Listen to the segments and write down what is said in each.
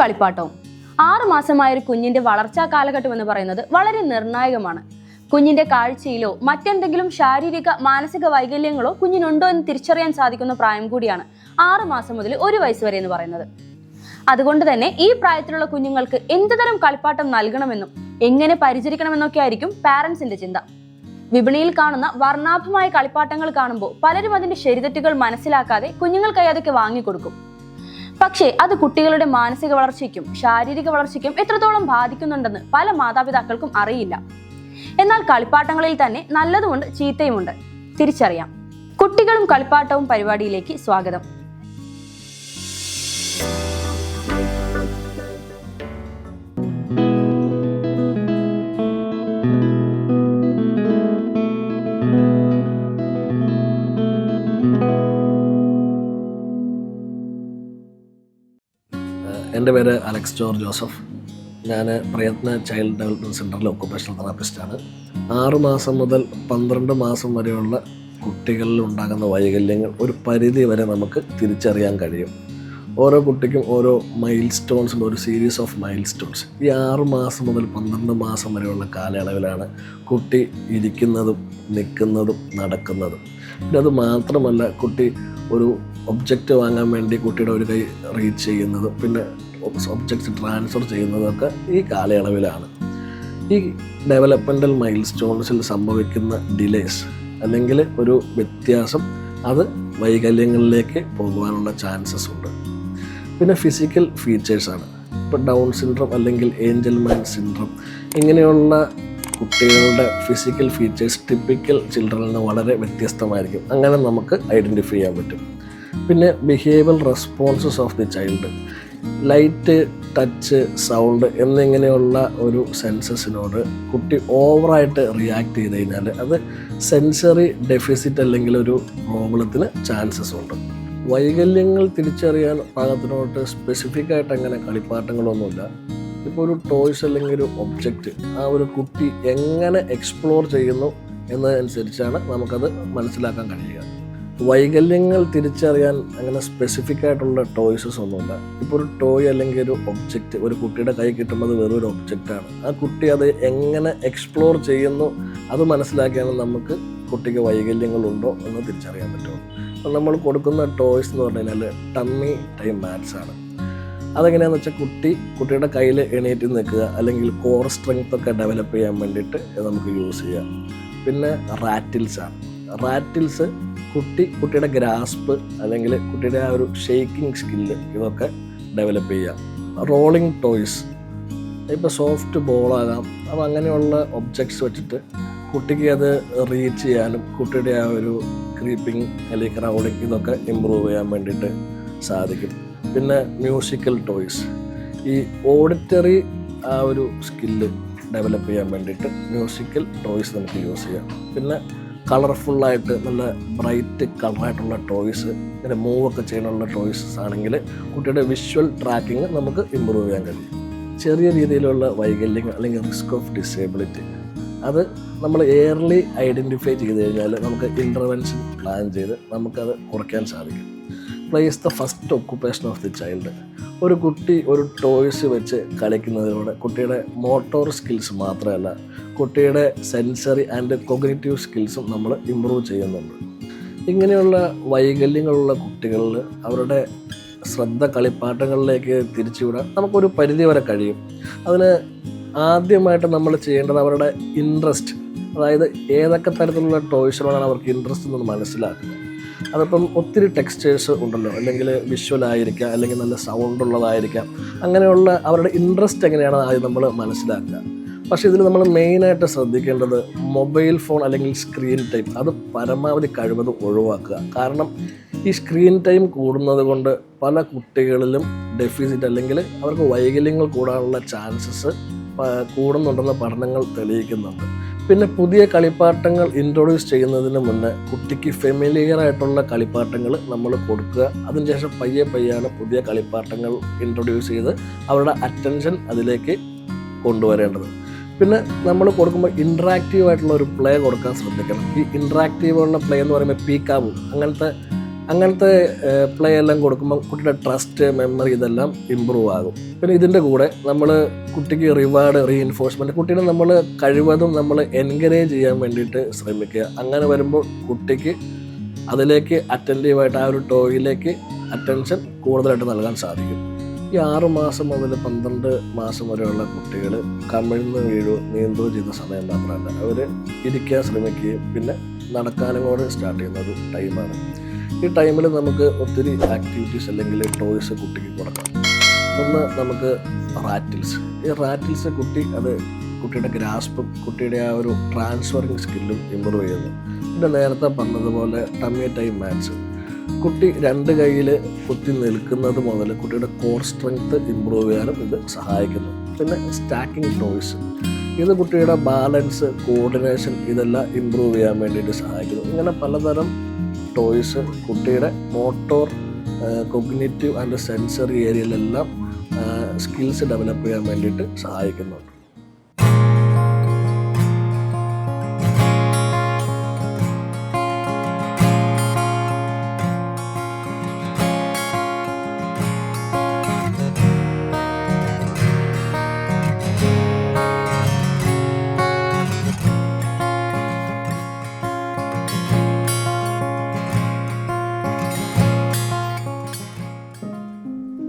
കളിപ്പാട്ടവും. ആറു മാസമായ ഒരു കുഞ്ഞിന്റെ വളർച്ചാ കാലഘട്ടം എന്ന് പറയുന്നത് വളരെ നിർണായകമാണ്. കുഞ്ഞിന്റെ കാഴ്ചയിലോ മറ്റെന്തെങ്കിലും ശാരീരിക മാനസിക വൈകല്യങ്ങളോ കുഞ്ഞിനുണ്ടോ എന്ന് തിരിച്ചറിയാൻ സാധിക്കുന്ന പ്രായം കൂടിയാണ് ആറു മാസം മുതൽ ഒരു വയസ്സ് വരെ എന്ന് പറയുന്നത്. അതുകൊണ്ട് തന്നെ ഈ പ്രായത്തിലുള്ള കുഞ്ഞുങ്ങൾക്ക് എന്തുതരം കളിപ്പാട്ടം നൽകണമെന്നും എങ്ങനെ പരിചരിക്കണമെന്നൊക്കെ ആയിരിക്കും പാരന്റ്സിന്റെ ചിന്ത. വിപണിയിൽ കാണുന്ന വർണാഭമായ കളിപ്പാട്ടങ്ങൾ കാണുമ്പോൾ പലരും അതിന്റെ ശരിതെറ്റുകൾ മനസ്സിലാക്കാതെ കുഞ്ഞുങ്ങൾക്കായി അതൊക്കെ വാങ്ങിക്കൊടുക്കും. പക്ഷേ അത് കുട്ടികളുടെ മാനസിക വളർച്ചയ്ക്കും ശാരീരിക വളർച്ചയ്ക്കും എത്രത്തോളം ബാധിക്കുന്നുണ്ടെന്ന് പല മാതാപിതാക്കൾക്കും അറിയില്ല. എന്നാൽ കളിപ്പാട്ടങ്ങളിൽ തന്നെ നല്ലതുമുണ്ട് ചീത്തയുമുണ്ട്. തിരിച്ചറിയാം. കുട്ടികളും കളിപ്പാട്ടവും പരിപാടിയിലേക്ക് സ്വാഗതം. എന്റെ പേര് അലക്സ് ജോർജ് ജോസഫ്. ഞാൻ പ്രയത്ന ചൈൽഡ് ഡെവലപ്മെന്റ് സെന്ററിലെ ഒക്കുപേഷണൽ തെറാപ്പിസ്റ്റാണ്. ആറ് മാസം മുതൽ പന്ത്രണ്ട് മാസം വരെയുള്ള കുട്ടികളിൽ ഉണ്ടാകുന്ന വൈകല്യങ്ങൾ ഒരു പരിധി വരെ നമുക്ക് തിരിച്ചറിയാൻ കഴിയും. ഓരോ കുട്ടിക്കും ഓരോ മൈൽ സ്റ്റോൺസ് ഒരു സീരീസ് ഓഫ് മൈൽ സ്റ്റോൺസ് ഈ ആറ് മാസം മുതൽ പന്ത്രണ്ട് മാസം വരെയുള്ള കാലയളവിലാണ് കുട്ടി ഇരിക്കുന്നതും നിൽക്കുന്നതും നടക്കുന്നതും. പിന്നെ അത് മാത്രമല്ല കുട്ടി ഒരു ഒബ്ജക്റ്റ് വാങ്ങാൻ വേണ്ടി കുട്ടിയുടെ ഒരു കൈ റീച്ച് ചെയ്യുന്നതും പിന്നെ ഒബ്ജക്ട്സ് ട്രാൻസ്ഫർ ചെയ്യുന്നതൊക്കെ ഈ കാലയളവിലാണ്. ഈ ഡെവലപ്മെന്റൽ മൈൽ സ്റ്റോൺസിൽ സംഭവിക്കുന്ന ഡിലേസ് അല്ലെങ്കിൽ ഒരു വ്യത്യാസം അത് വൈകല്യങ്ങളിലേക്ക് പോകുവാനുള്ള ചാൻസസ് ഉണ്ട്. പിന്നെ ഫിസിക്കൽ ഫീച്ചേഴ്സാണ് ഇപ്പോൾ ഡൗൺ സിൻഡ്രം അല്ലെങ്കിൽ ഏഞ്ചൽ മാൻ സിൻഡ്രം ഇങ്ങനെയുള്ള കുട്ടികളുടെ ഫിസിക്കൽ ഫീച്ചേഴ്സ് ടിപ്പിക്കൽ ചിൽഡ്രനിൽ നിന്ന് വളരെ വ്യത്യസ്തമായിരിക്കും. അങ്ങനെ നമുക്ക് ഐഡന്റിഫൈ ചെയ്യാൻ പറ്റും. പിന്നെ behaviour responses of the child light touch sound എന്നിങ്ങനെയുള്ള ഒരു സെൻസസിനോട് കുട്ടി ഓവറായിട്ട് റിയാക്ട് ചെയ്ത് കഴിഞ്ഞാൽ അത് സെൻസറി ഡെഫിസിറ്റ് അല്ലെങ്കിൽ ഒരു പ്രോബ്ലത്തിന് ചാൻസസ് ഉണ്ട്. വൈകല്യങ്ങൾ തിരിച്ചറിയാൻ പാകത്തിനോട്ട് സ്പെസിഫിക് ആയിട്ട് അങ്ങനെ കളിപ്പാട്ടങ്ങളൊന്നുമില്ല. ഇപ്പോൾ ഒരു ടോയ്സ് അല്ലെങ്കിൽ ഒരു ഒബ്ജക്റ്റ് ആ ഒരു കുട്ടി എങ്ങനെ എക്സ്പ്ലോർ ചെയ്യുന്നു എന്നതനുസരിച്ചാണ് നമുക്കത് മനസ്സിലാക്കാൻ കഴിയുക. വൈകല്യങ്ങൾ തിരിച്ചറിയാൻ അങ്ങനെ സ്പെസിഫിക് ആയിട്ടുള്ള ടോയ്സസ് ഒന്നുമില്ല. ഇപ്പോൾ ഒരു ടോയ് അല്ലെങ്കിൽ ഒരു ഒബ്ജക്റ്റ് ഒരു കുട്ടിയുടെ കൈ കിട്ടുന്നത് വെറൊരു ഒബ്ജക്റ്റാണ് ആ കുട്ടി അത് എങ്ങനെ എക്സ്പ്ലോർ ചെയ്യുന്നു അത് മനസ്സിലാക്കിയാണ് നമുക്ക് കുട്ടിക്ക് വൈകല്യങ്ങളുണ്ടോ എന്ന് തിരിച്ചറിയാൻ പറ്റുള്ളൂ. അപ്പം നമ്മൾ കൊടുക്കുന്ന ടോയ്സ് എന്ന് പറഞ്ഞു കഴിഞ്ഞാൽ ടമ്മി ടൈം മാത്സ് ആണ്. അതെങ്ങനെയാണെന്ന് വെച്ചാൽ കുട്ടി കുട്ടിയുടെ കയ്യിൽ എണീറ്റ് നിൽക്കുക അല്ലെങ്കിൽ കോർ സ്ട്രെങ്ത് ഒക്കെ ഡെവലപ്പ് ചെയ്യാൻ വേണ്ടിയിട്ട് നമുക്ക് യൂസ് ചെയ്യാം. പിന്നെ റാറ്റിൽസ് ആണ്. റാറ്റിൽസ് കുട്ടി കുട്ടിയുടെ ഗ്രാസ്പ് അല്ലെങ്കിൽ കുട്ടിയുടെ ആ ഒരു ഷേക്കിംഗ് സ്കില്ല് ഇതൊക്കെ ഡെവലപ്പ് ചെയ്യുക റോളിംഗ് ടോയ്സ് ഇപ്പോൾ സോഫ്റ്റ് ബോളാകാം അപ്പം അങ്ങനെയുള്ള ഒബ്ജക്ട്സ് വെച്ചിട്ട് കുട്ടിക്ക് അത് റീച്ച് ചെയ്യാനും കുട്ടിയുടെ ആ ഒരു ക്രീപ്പിംഗ് അല്ലെങ്കിൽ ക്രൗഡിങ് ഇതൊക്കെ ഇമ്പ്രൂവ് ചെയ്യാൻ വേണ്ടിയിട്ട് സാധിക്കും. പിന്നെ മ്യൂസിക്കൽ ടോയ്സ് ഈ ഓഡിറ്ററി ആ ഒരു സ്കില്ല് ഡെവലപ്പ് ചെയ്യാൻ വേണ്ടിയിട്ട് മ്യൂസിക്കൽ ടോയ്സ് നമുക്ക് യൂസ് ചെയ്യാം. പിന്നെ കളർഫുള്ളായിട്ട് നല്ല ബ്രൈറ്റ് കളറായിട്ടുള്ള ടോയ്സ് ഇങ്ങനെ മൂവൊക്കെ ചെയ്യാനുള്ള ടോയ്സസ് ആണെങ്കിൽ കുട്ടിയുടെ വിഷ്വൽ ട്രാക്കിങ് നമുക്ക് ഇമ്പ്രൂവ് ചെയ്യാൻ കഴിയും. ചെറിയ രീതിയിലുള്ള വൈകല്യങ്ങൾ അല്ലെങ്കിൽ റിസ്ക് ഓഫ് ഡിസേബിലിറ്റി അത് നമ്മൾ എയർലി ഐഡന്റിഫൈ ചെയ്ത് കഴിഞ്ഞാൽ നമുക്ക് ഇന്റർവെൻഷൻ പ്ലാൻ ചെയ്ത് നമുക്കത് കുറയ്ക്കാൻ സാധിക്കും. Place the first occupation of the child. ഒരു കുട്ടി ഒരു ടോയ്സ് വെച്ച് കളിക്കുന്നതിലൂടെ കുട്ടിയുടെ മോട്ടോർ സ്കിൽസ് മാത്രമല്ല കുട്ടിയുടെ സെൻസറി ആൻഡ് കൊഗ്നേറ്റീവ് സ്കിൽസും നമ്മൾ ഇമ്പ്രൂവ് ചെയ്യുന്നുണ്ട്. ഇങ്ങനെയുള്ള വൈകല്യങ്ങളുള്ള കുട്ടികളിൽ അവരുടെ ശ്രദ്ധ കളിപ്പാട്ടങ്ങളിലേക്ക് തിരിച്ചുവിടാൻ നമുക്കൊരു പരിധി വരെ കഴിയും. അതിന് ആദ്യമായിട്ട് നമ്മൾ ചെയ്യേണ്ടത് അവരുടെ ഇൻട്രസ്റ്റ് അതായത് ഏതൊക്കെ തരത്തിലുള്ള ടോയ്സിനോടാണ് അവർക്ക് ഇൻട്രസ്റ്റ് എന്ന് മനസ്സിലാക്കുക അതിപ്പം ഒത്തിരി ടെക്സ്റ്റേഴ്സ് ഉണ്ടല്ലോ. അല്ലെങ്കിൽ വിഷ്വൽ ആയിരിക്കാം അല്ലെങ്കിൽ നല്ല സൗണ്ട് ഉള്ളതായിരിക്കാം. അങ്ങനെയുള്ള അവരുടെ ഇൻട്രസ്റ്റ് എങ്ങനെയാണ് ആദ്യം നമ്മൾ മനസ്സിലാക്കുക. പക്ഷേ ഇതിൽ നമ്മൾ മെയിനായിട്ട് ശ്രദ്ധിക്കേണ്ടത് മൊബൈൽ ഫോൺ അല്ലെങ്കിൽ സ്ക്രീൻ ടൈം അത് പരമാവധി കഴിവതും ഒഴിവാക്കുക. കാരണം ഈ സ്ക്രീൻ ടൈം കൂടുന്നത് കൊണ്ട് പല കുട്ടികളിലും ഡെഫിസിറ്റ് അല്ലെങ്കിൽ അവർക്ക് വൈകല്യങ്ങൾ കൂടാനുള്ള ചാൻസസ് കൂടുന്നുണ്ടെന്ന് പഠനങ്ങൾ തെളിയിക്കുന്നുണ്ട്. പിന്നെ പുതിയ കളിപ്പാട്ടങ്ങൾ ഇൻട്രൊഡ്യൂസ് ചെയ്യുന്നതിന് മുന്നേ കുട്ടിക്ക് ഫെമിലിയർ ആയിട്ടുള്ള കളിപ്പാട്ടങ്ങൾ നമ്മൾ കൊടുക്കുക. അതിനുശേഷം പയ്യെ പയ്യാണ് പുതിയ കളിപ്പാട്ടങ്ങൾ ഇൻട്രൊഡ്യൂസ് ചെയ്ത് അവരുടെ അറ്റൻഷൻ അതിലേക്ക് കൊണ്ടുവരേണ്ടത്. പിന്നെ നമ്മൾ കൊടുക്കുമ്പോൾ ഇൻട്രാക്റ്റീവ് ആയിട്ടുള്ള ഒരു പ്ലേ കൊടുക്കാൻ ശ്രദ്ധിക്കണം. ഈ ഇൻട്രാക്റ്റീവ് ഉള്ള പ്ലേ എന്ന് പറയുമ്പോൾ പീക്കാവും അങ്ങനത്തെ അങ്ങനത്തെ പ്ലേ എല്ലാം കൊടുക്കുമ്പോൾ കുട്ടിയുടെ ട്രസ്റ്റ് മെമ്മറി ഇതെല്ലാം ഇമ്പ്രൂവ് ആകും. പിന്നെ ഇതിന്റെ കൂടെ നമ്മൾ കുട്ടിക്ക് റിവാർഡ് റീഇൻഫോഴ്സ്മെന്റ് കുട്ടീനെ നമ്മൾ കഴിവതും നമ്മൾ എൻകറേജ് ചെയ്യാൻ വേണ്ടിയിട്ട് ശ്രമിക്കുക. അങ്ങനെ വരുമ്പോൾ കുട്ടിക്ക് അതിലേക്ക് അറ്റന്റീവായിട്ട് ആ ഒരു ടോയിലേക്ക് അറ്റൻഷൻ കൂടുതലായിട്ട് നൽകാൻ സാധിക്കും. ഈ ആറ് മാസം മുതൽ പന്ത്രണ്ട് മാസം വരെയുള്ള കുട്ടികൾ കമിഴ്ന്ന് വീഴുകയോ നീന്തുകയോ ചെയ്യുന്ന സമയം മാത്രമല്ല അവർ ഇരിക്കാൻ ശ്രമിക്കുകയും പിന്നെ നടക്കാനും കൂടെ സ്റ്റാർട്ട് ചെയ്യുന്ന ഒരു ടൈമാണ് ഈ ടൈമിൽ നമുക്ക് ഒത്തിരി ആക്ടിവിറ്റീസ് അല്ലെങ്കിൽ ടോയ്സ് കുട്ടിക്ക് കൊടുക്കാം. ഒന്ന് നമുക്ക് റാറ്റിൽസ് ഈ റാറ്റിൽസ് കുട്ടി അത് കുട്ടിയുടെ ഗ്രാസ്പും കുട്ടിയുടെ ആ ഒരു ട്രാൻസ്ഫറിങ് സ്കില്ലും ഇമ്പ്രൂവ് ചെയ്യുന്നു. പിന്നെ നേരത്തെ പറഞ്ഞതുപോലെ ടമ്മി ടൈം മാത്സ് കുട്ടി രണ്ട് കയ്യിൽ കുത്തി നിൽക്കുന്നത് മുതൽ കുട്ടിയുടെ കോർ സ്ട്രെങ്ത് ഇമ്പ്രൂവ് ചെയ്യാനും ഇത് സഹായിക്കുന്നു. പിന്നെ സ്റ്റാക്കിംഗ് ടോയ്സ് ഇത് കുട്ടിയുടെ ബാലൻസ് കോർഡിനേഷൻ ഇതെല്ലാം ഇമ്പ്രൂവ് ചെയ്യാൻ വേണ്ടിയിട്ട് സഹായിക്കുന്നു. ഇങ്ങനെ പലതരം ടോയ്സ് കുട്ടിയുടെ മോട്ടോർ കൊഗ്നേറ്റീവ് ആൻഡ് സെൻസറി ഏരിയയിലെല്ലാം സ്കിൽസ് ഡെവലപ്പ് ചെയ്യാൻ വേണ്ടിയിട്ട് സഹായിക്കുന്നുണ്ട്.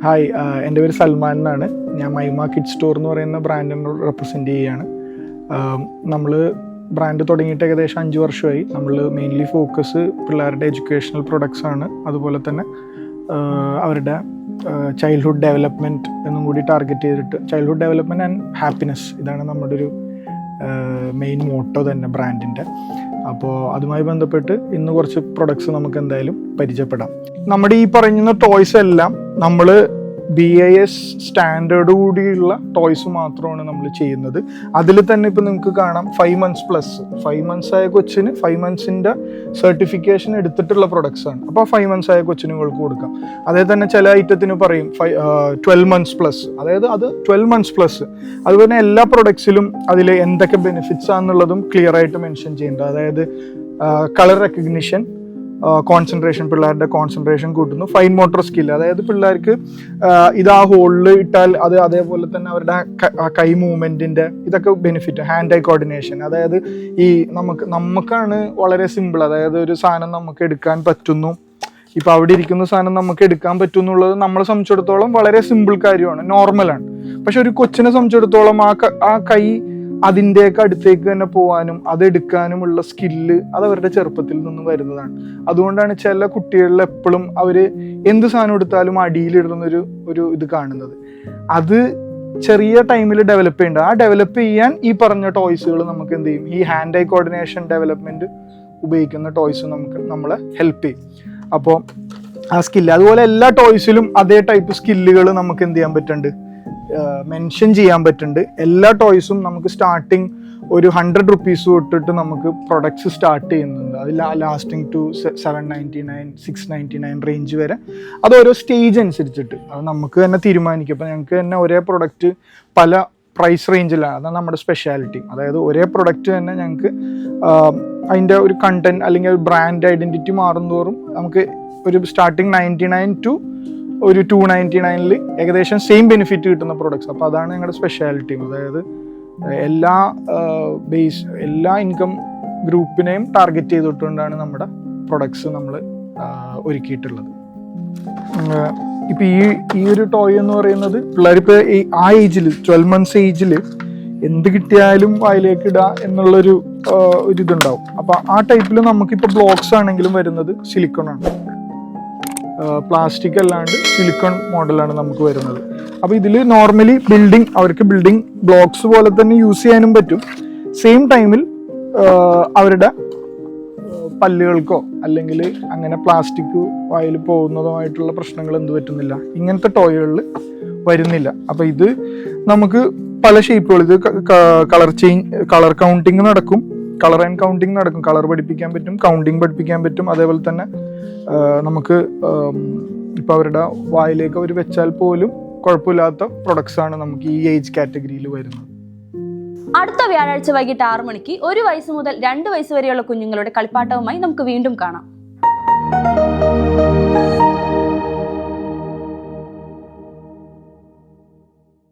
ഹായ് എന്റെ പേര് സൽമാൻ എന്നാണ്. ഞാൻ മൈമ കിഡ് സ്റ്റോർ എന്ന് പറയുന്ന ബ്രാൻഡിനെ റെപ്രസെന്റ് ചെയ്യുകയാണ് നമ്മൾ ബ്രാൻഡ് തുടങ്ങിയിട്ട് ഏകദേശം അഞ്ച് വർഷമായി. നമ്മൾ മെയിൻലി ഫോക്കസ് പിള്ളേരുടെ എഡ്യൂക്കേഷണൽ പ്രൊഡക്ട്സ് ആണ്. അതുപോലെ തന്നെ അവരുടെ ചൈൽഡ്ഹുഡ് ഡെവലപ്മെന്റ് എന്നും കൂടി ടാർഗറ്റ് ചെയ്തിട്ട് ചൈൽഡ്ഹുഡ് ഡെവലപ്മെന്റ് ആൻഡ് ഹാപ്പിനെസ് ഇതാണ് നമ്മുടെ ഒരു മെയിൻ മോട്ടോ തന്നെ ബ്രാൻഡിന്റെ അപ്പോൾ അതുമായി ബന്ധപ്പെട്ട് ഇന്ന് കുറച്ച് പ്രൊഡക്ട്സ് നമുക്ക് എന്തായാലും പരിചയപ്പെടാം. നമ്മുടെ ഈ പറയുന്ന ടോയ്സ് എല്ലാം നമ്മൾ ബി ഐ എസ് സ്റ്റാൻഡേർഡ് കൂടിയുള്ള ടോയ്സ് മാത്രമാണ് നമ്മൾ ചെയ്യുന്നത്. അതിൽ തന്നെ ഇപ്പം നിങ്ങൾക്ക് കാണാം five months plus five months ആയ കൊച്ചിന് ഫൈവ് മന്ത്സിന്റെ സർട്ടിഫിക്കേഷൻ എടുത്തിട്ടുള്ള പ്രൊഡക്ട്സ് ആണ്. അപ്പോൾ ഫൈവ് മന്ത്സ് ആയ കൊച്ചിനുകൾക്ക് കൊടുക്കാം. അതേ തന്നെ ചില ഐറ്റത്തിന് പറയും ഫൈവ് ട്വൽവ് മന്ത്സ് പ്ലസ് അതായത് അത് ട്വൽവ് മന്ത്സ് പ്ലസ് അതുപോലെ എല്ലാ പ്രൊഡക്ട്സിലും അതിൽ എന്തൊക്കെ ബെനിഫിറ്റ്സ് ആണെന്നുള്ളതും ക്ലിയർ ആയിട്ട് മെൻഷൻ ചെയ്യേണ്ടത് അതായത് കളർ റെക്കഗ്നിഷൻ കോൺസെൻട്രേഷൻ പിള്ളേരുടെ കോൺസെൻട്രേഷൻ കൂട്ടുന്നു. ഫൈൻ മോട്ടോർ സ്കിൽ അതായത് പിള്ളേർക്ക് ഇത് ആ ഹോളിൽ ഇട്ടാൽ അത് അതേപോലെ തന്നെ അവരുടെ കൈ മൂവ്മെന്റിന്റെ ഇതൊക്കെ ബെനിഫിറ്റ് ഹാൻഡ് ഐ കോർഡിനേഷൻ അതായത് ഈ നമുക്ക് നമുക്കാണ് വളരെ സിമ്പിൾ അതായത് ഒരു സാധനം നമുക്ക് എടുക്കാൻ പറ്റുന്നു. ഇപ്പോൾ അവിടെ ഇരിക്കുന്ന സാധനം നമുക്ക് എടുക്കാൻ പറ്റും എന്നുള്ളത് നമ്മളെ സംബന്ധിച്ചിടത്തോളം വളരെ സിമ്പിൾ കാര്യമാണ് നോർമലാണ് പക്ഷെ ഒരു കൊച്ചിനെ സംബന്ധിച്ചിടത്തോളം ആ ആ കൈ അതിന്റെയൊക്കെ അടുത്തേക്ക് തന്നെ പോകാനും അത് എടുക്കാനുമുള്ള സ്കില്ല് അത് അവരുടെ ചെറുപ്പത്തിൽ നിന്നും വരുന്നതാണ്. അതുകൊണ്ടാണ് ചില കുട്ടികളിൽ എപ്പോഴും അവർ എന്ത് സാധനം എടുത്താലും അടിയിലിടുന്നൊരു ഒരു ഇത് കാണുന്നത്. അത് ചെറിയ ടൈമിൽ ഡെവലപ്പ് ചെയ്യേണ്ടത് ആ ഡെവലപ്പ് ചെയ്യാൻ ഈ പറഞ്ഞ ടോയ്സുകൾ നമുക്ക് എന്ത് ചെയ്യും? ഈ ഹാൻഡ് ഐ കോർഡിനേഷൻ ഡെവലപ്മെന്റ് ഉപയോഗിക്കുന്ന ടോയ്സ് നമുക്ക് നമ്മളെ ഹെൽപ്പ് ചെയ്യും. അപ്പോൾ ആ സ്കില്ല് അതുപോലെ എല്ലാ ടോയ്സിലും അതേ ടൈപ്പ് സ്കില്ലുകൾ നമുക്ക് എന്ത് ചെയ്യാൻ പറ്റുന്നുണ്ട് മെൻഷൻ ചെയ്യാൻ പറ്റുന്നുണ്ട്. എല്ലാ ടോയ്സും നമുക്ക് സ്റ്റാർട്ടിങ് ഒരു ഹൺഡ്രഡ് റുപ്പീസ് തൊട്ടിട്ട് നമുക്ക് പ്രൊഡക്ട്സ് സ്റ്റാർട്ട് ചെയ്യുന്നുണ്ട്. അത് lasting to seven ninety nine six ninety nine range വരെ. അത് ഓരോ സ്റ്റേജ് അനുസരിച്ചിട്ട്. അത് നമുക്ക് തന്നെ തീരുമാനിക്കും. അപ്പോൾ ഞങ്ങൾക്ക് തന്നെ ഒരേ പ്രൊഡക്റ്റ് പല പ്രൈസ് റേഞ്ചിലാണ് അതാണ് നമ്മുടെ സ്പെഷ്യാലിറ്റി അതായത് ഒരേ പ്രൊഡക്റ്റ് തന്നെ ഞങ്ങൾക്ക് അതിന്റെ ഒരു കണ്ടന്റ് അല്ലെങ്കിൽ ഒരു ബ്രാൻഡ് ഐഡന്റിറ്റി മാറുന്തോറും നമുക്ക് ഒരു സ്റ്റാർട്ടിങ് നയന്റി നയൻ ടു ഒരു ടു നയന്റി നയനിൽ ഏകദേശം സെയിം ബെനിഫിറ്റ് കിട്ടുന്ന പ്രൊഡക്ട്സ് അപ്പോൾ അതാണ് ഞങ്ങളുടെ സ്പെഷ്യാലിറ്റിയും അതായത് എല്ലാ ബേസ് എല്ലാ ഇൻകം ഗ്രൂപ്പിനെയും ടാർഗറ്റ് ചെയ്തിട്ടുകൊണ്ടാണ് നമ്മുടെ പ്രൊഡക്ട്സ് നമ്മൾ ഒരുക്കിയിട്ടുള്ളത്. ഇപ്പം ഈ ഈ ഒരു ടോയ് എന്ന് പറയുന്നത് പിള്ളേരിപ്പോൾ ഈ ആ ഏജിൽ ട്വൽവ് മന്ത്സ് ഏജിൽ എന്ത് കിട്ടിയാലും വായിലേക്ക് ഇടുക എന്നുള്ളൊരു ഒരിതുണ്ടാവും. അപ്പോൾ ആ ടൈപ്പിൽ നമുക്കിപ്പോൾ ബ്ലോക്സ് ആണെങ്കിലും വരുന്നത് സിലിക്കോൺ ആണ്. പ്ലാസ്റ്റിക് അല്ലാണ്ട് സിലിക്കൺ മോഡലാണ് നമുക്ക് വരുന്നത്. അപ്പോൾ ഇതിൽ നോർമലി ബിൽഡിംഗ് അവർക്ക് ബിൽഡിംഗ് ബ്ലോക്സ് പോലെ തന്നെ യൂസ് ചെയ്യാനും പറ്റും. സെയിം ടൈമിൽ അവരുടെ പല്ലുകൾക്കോ അല്ലെങ്കിൽ അങ്ങനെ പ്ലാസ്റ്റിക് വായിൽ പോകുന്നതുമായിട്ടുള്ള പ്രശ്നങ്ങൾ എന്ത് പറ്റുന്നില്ല. ഇങ്ങനത്തെ ടോയ്കളിൽ വരുന്നില്ല. അപ്പോൾ ഇത് നമുക്ക് പല ഷേപ്പുകൾ ഇത് കളർ ചേഞ്ച് കളർ കൗണ്ടിങ് നടക്കും. കളർ ആൻഡ് കൗണ്ടിങ് നടക്കും. കളർ പഠിപ്പിക്കാൻ പറ്റും കൗണ്ടിങ് പഠിപ്പിക്കാൻ പറ്റും. അതേപോലെ തന്നെ നമുക്ക് ഇപ്പോൾ അവരുടെ വായിലേക്ക് അവർ വെച്ചാൽ പോലും കുഴപ്പമില്ലാത്ത പ്രൊഡക്ട്സ് ആണ് നമുക്ക് ഈ ഏജ് കാറ്റഗറിയിൽ വരുന്നത്. അടുത്ത വ്യാഴാഴ്ച വൈകിട്ട് ആറു മണിക്ക് ഒരു വയസ്സ് മുതൽ രണ്ട് വയസ്സ് വരെയുള്ള കുഞ്ഞുങ്ങളുടെ കളിപ്പാട്ടവുമായി നമുക്ക് വീണ്ടും കാണാം.